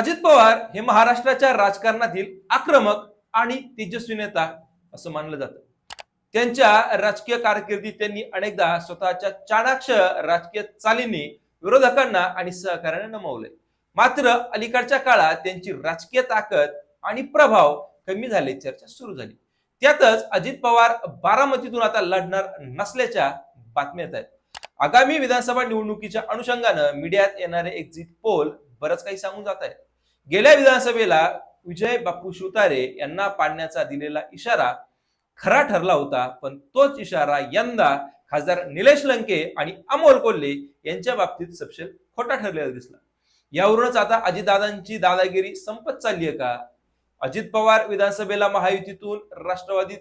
अजित पवार हे महाराष्ट्राच्या राजकारणातील आक्रमक आणि तेजस्वी नेता असं मानलं जातं. त्यांच्या राजकीय कारकिर्दीत त्यांनी अनेकदा स्वतःच्या चाणाक्ष राजकीय चालींनी विरोधकांना आणि सहकार्याने नमवले. मात्र अलीकडच्या काळात त्यांची राजकीय ताकद आणि प्रभाव कमी झाले चर्चा सुरू झाली. त्यातच अजित पवार बारामतीतून आता लढणार नसल्याच्या बातम्या येत आहेत. आगामी विधानसभा निवडणुकीच्या अनुषंगानं मीडियात येणारे एक्झिट पोल बरंच काही सांगून जात आहेत. गेल्या विधानसभेला विजय बापू शिवतारे यांना पाडण्याचा दिलेला इशारा खरा ठरला होता पण तोच इशारा यंदा खासदार निलेश लंके आणि अमोल कोल्हे यांच्या बाबतीत सपशेल खोटा ठरलेला दिसला. यावरूनच आता अजितदादांची दादागिरी संपत चालली आहे का? अजित पवार विधानसभेला महायुतीतून राष्ट्रवादीत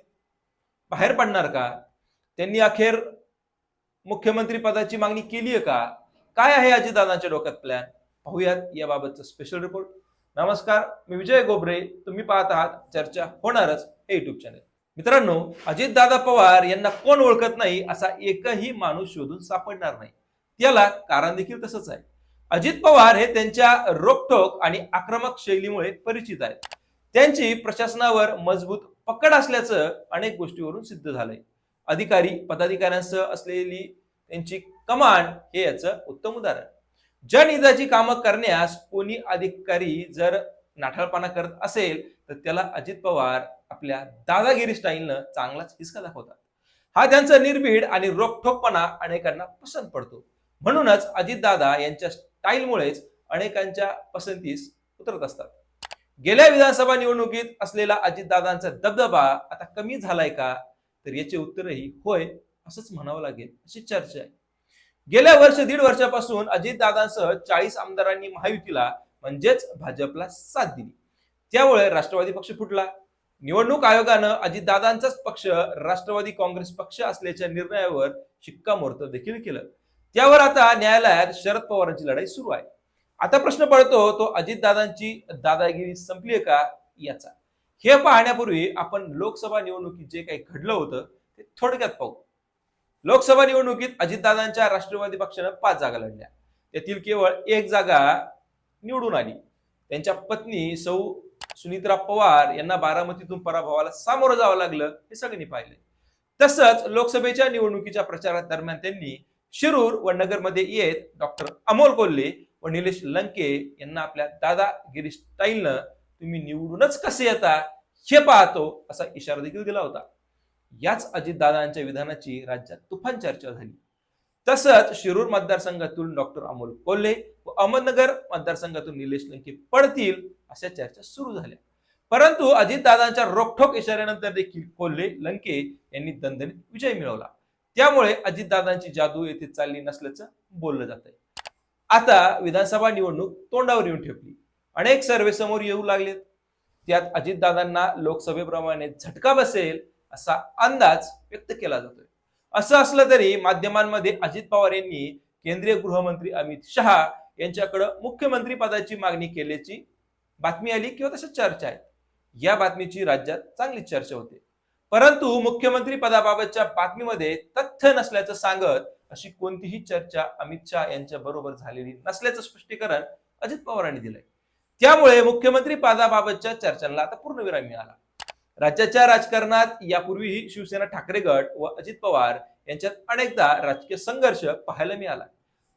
बाहेर पडणार का? त्यांनी अखेर मुख्यमंत्री पदाची मागणी केली आहे का? काय आहे अजितदादांच्या डोक्यात प्लॅन पाहूयात याबाबतचा स्पेशल रिपोर्ट नमस्कार मी विजय गोबरे. तुम्ही पाहत आहात चर्चा होणारच हे युट्यूब चॅनल मित्रांनो अजितदादा पवार यांना कोण ओळखत नाही असा एकही माणूस शोधून सापडणार नाही. त्याला कारण देखील तसंच आहे. अजित पवार हे त्यांच्या रोखोक आणि आक्रमक शैलीमुळे परिचित आहेत. त्यांची प्रशासनावर मजबूत पकड असल्याचं अनेक गोष्टीवरून सिद्ध झालंय. अधिकारी पदाधिकाऱ्यांसह असलेली त्यांची कमांड हे याचं उत्तम उदाहरण. जनहिताची कामं करण्यास कोणी अधिकारी जर नाठाळपणा करत असेल तर त्याला अजित पवार आपल्या दादागिरी स्टाईलनं चांगलाच हिसका दाखवतात. हा त्यांचा निर्भीड आणि रोखठोकपणा अनेकांना पसंत पडतो. म्हणूनच अजितदादा यांच्या स्टाईलमुळेच अनेकांच्या पसंतीस उतरत असतात. गेल्या विधानसभा निवडणुकीत असलेला अजितदादांचा दबदबा आता कमी झालाय का? तर याचे उत्तरही होय असंच म्हणावं लागेल अशी चर्चा आहे. गेल्या वर्ष दीड वर्षापासून अजितदादांसह चाळीस आमदारांनी महायुतीला म्हणजेच भाजपला साथ दिली. त्यामुळे राष्ट्रवादी पक्ष फुटला. निवडणूक आयोगानं अजितदादांचाच पक्ष राष्ट्रवादी काँग्रेस पक्ष असल्याच्या निर्णयावर शिक्कामोर्तब देखील केलं. त्यावर आता न्यायालयात शरद पवारांची लढाई सुरू आहे. आता प्रश्न पडतो तो अजितदादांची दादागिरी संपली का? याचा. हे पाहण्यापूर्वी आपण लोकसभा निवडणुकीत जे काही घडलं होतं ते थोडक्यात पाहू. लोकसभा निवडणुकीत अजितदादांच्या राष्ट्रवादी पक्षानं पाच जागा लढल्या. त्यातील केवळ एक जागा निवडून आली. त्यांच्या पत्नी सौ सुनित्रा पवार यांना बारामतीतून पराभवाला सामोरं जावं लागलं हे सगळ्यांनी पाहिले. तसंच लोकसभेच्या निवडणुकीच्या प्रचारा दरम्यान त्यांनी शिरूर व नगरमध्ये येत डॉक्टर अमोल कोल्हे व निलेश लंके यांना आपल्या दादागिरी स्टाईलनं तुम्ही निवडूनच कसे येता? हे पाहतो असा इशारा देखील दिला होता. याच अजितदादांच्या विधानाची राज्यात तुफान चर्चा झाली. तसंच शिरूर मतदारसंघातून डॉक्टर अमोल कोल्हे व अहमदनगर मतदारसंघातून निलेश लंके पडतील अशा चर्चा सुरू झाल्या. परंतु अजितदादांच्या रोखठोक इशाऱ्यानंतर देखील कोल्हे लंके यांनी दणदणीत विजय मिळवला. त्यामुळे अजितदादांची जादू येथे चालली नसल्याचं बोललं जात आहे आता विधानसभा निवडणूक तोंडावर येऊन ठेपली. अनेक सर्वे समोर येऊ लागलेत. त्यात अजितदादांना लोकसभेप्रमाणे झटका बसेल असा अंदाज व्यक्त केला जातोय. असं असलं तरी माध्यमांमध्ये अजित पवार यांनी केंद्रीय गृहमंत्री अमित शहा यांच्याकडे मुख्यमंत्री पदाची मागणी केल्याची बातमी आली किंवा तशा चर्चा आहे या बातमीची राज्यात चांगली चर्चा होते. परंतु मुख्यमंत्री पदाबाबतच्या बातमीमध्ये तथ्य नसल्याचं सांगत अशी कोणतीही चर्चा अमित शहा यांच्या बरोबर झालेली नसल्याचं स्पष्टीकरण अजित पवारांनी दिलंय. त्यामुळे मुख्यमंत्री पदाबाबतच्या चर्चांना आता पूर्णविराम मिळाला. राज्याच्या राजकारणात यापूर्वीही शिवसेना ठाकरे गट व अजित पवार यांच्यात अनेकदा राजकीय संघर्ष पाहायला मिळाला.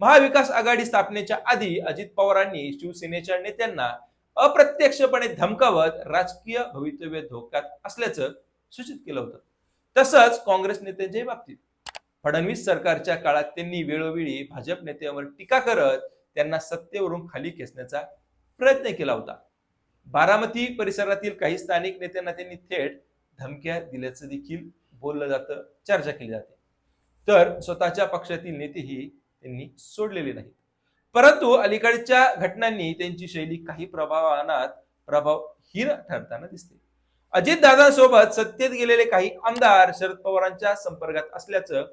महाविकास आघाडी स्थापनेच्या आधी अजित पवारांनी शिवसेनेच्या नेत्यांना अप्रत्यक्षपणे धमकावत राजकीय भवितव्य धोक्यात असल्याचं सूचित केलं होतं. तसंच काँग्रेस नेत्यांच्याही बाबतीत फडणवीस सरकारच्या काळात त्यांनी वेळोवेळी भाजप नेत्यांवर टीका करत त्यांना सत्तेवरून खाली खेचण्याचा प्रयत्न केला होता. बारामती परिसरातील काही स्थानिक नेत्यांना त्यांनी थेट धमक्या दिल्याचं देखील बोललं जातं चर्चा केली जाते. तर स्वतःच्या पक्षातील नेतेही त्यांनी सोडलेले नाहीत. परंतु अलीकडच्या घटनांनी त्यांची शैली काही प्रभावानात प्रभावहीन ठरताना दिसते. अजितदादांसोबत सत्तेत गेलेले काही आमदार शरद पवारांच्या संपर्कात असल्याचं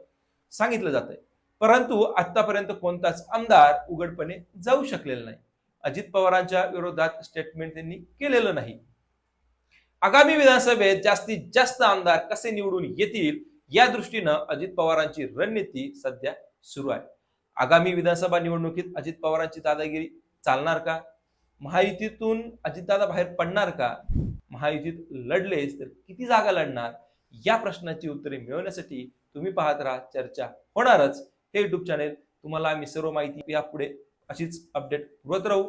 सांगितलं जात आहे परंतु आतापर्यंत कोणताच आमदार उघडपणे जाऊ शकलेला नाही. अजित पवारांच्या विरोधात स्टेटमेंट त्यांनी केलेलं नाही. आगामी विधानसभेत जास्तीत जास्त आमदार कसे निवडून येतील या दृष्टीनं अजित पवारांची रणनीती सध्या सुरू आहे. आगामी विधानसभा निवडणुकीत अजित पवारांची दादागिरी चालणार का? महायुतीतून अजितदादा बाहेर पडणार का? महायुतीत लढलेच तर किती जागा लढणार? या प्रश्नाची उत्तरे मिळवण्यासाठी तुम्ही पाहत राहा चर्चा होणारच. हे युट्यूब चॅनेल तुम्हाला आम्ही सर्व माहिती यापुढे अशीच अपडेट पुरवत राहू.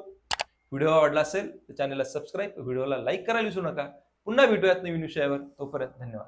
व्हिडिओ आवडला असेल तर चॅनलला सबस्क्राईब व्हिडिओला लाईक करायला विसरू नका. पुन्हा भेटूयात नवीन विषयावर. तोपर्यंत धन्यवाद.